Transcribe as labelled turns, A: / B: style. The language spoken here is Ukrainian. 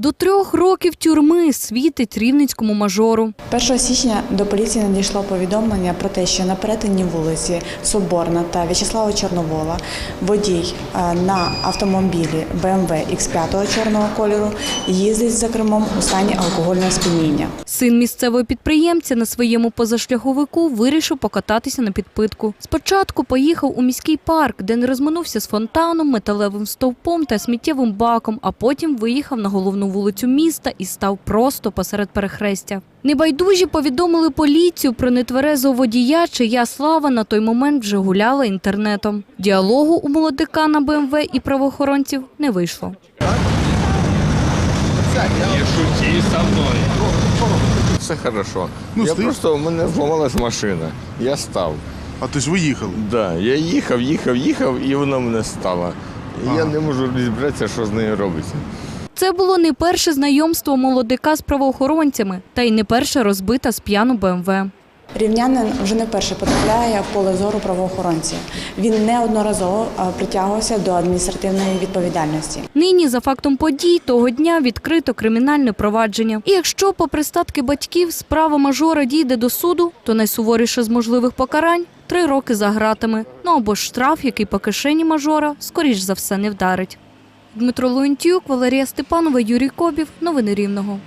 A: До трьох років тюрми світить рівненському мажору.
B: 1 січня до поліції надійшло повідомлення про те, що на перетині вулиці Соборна та В'ячеслава Чорновола водій е, на автомобілі BMW X5 чорного кольору їздить за кермом у стані алкогольного сп'яніння.
A: Син місцевого підприємця на своєму позашляховику вирішив покататися на підпитку. Спочатку поїхав у міський парк, де не розминувся з фонтаном, металевим стовпом та сміттєвим баком, а потім виїхав на головну вулицю міста і став просто посеред перехрестя. Небайдужі повідомили поліцію про нетверезого водія, чия слава на той момент вже гуляла інтернетом. Діалогу у молодика на БМВ і правоохоронців не вийшло.
C: Не шути со мной. Все хорошо.
D: Ну,
C: я просто у мене зламалась машина. Я став.
D: А то ж ви їхали.
C: Да, я їхав, їхав, їхав, і вона мене стала. І я не можу розібратися, що з нею робиться.
A: Це було не перше знайомство молодика з правоохоронцями, та й не перше розбита з п'яну БМВ.
B: Рівнянин вже не вперше потрапляє в поле зору правоохоронців. Він неодноразово притягувався до адміністративної відповідальності.
A: Нині за фактом подій того дня відкрито кримінальне провадження. І якщо, попри статки батьків, справа мажора дійде до суду, то найсуворіше з можливих покарань три роки за гратами. Ну або ж штраф, який по кишені мажора, скоріш за все, не вдарить. Дмитро Леонтюк, Валерія Степанова, Юрій Кобів. Новини Рівного.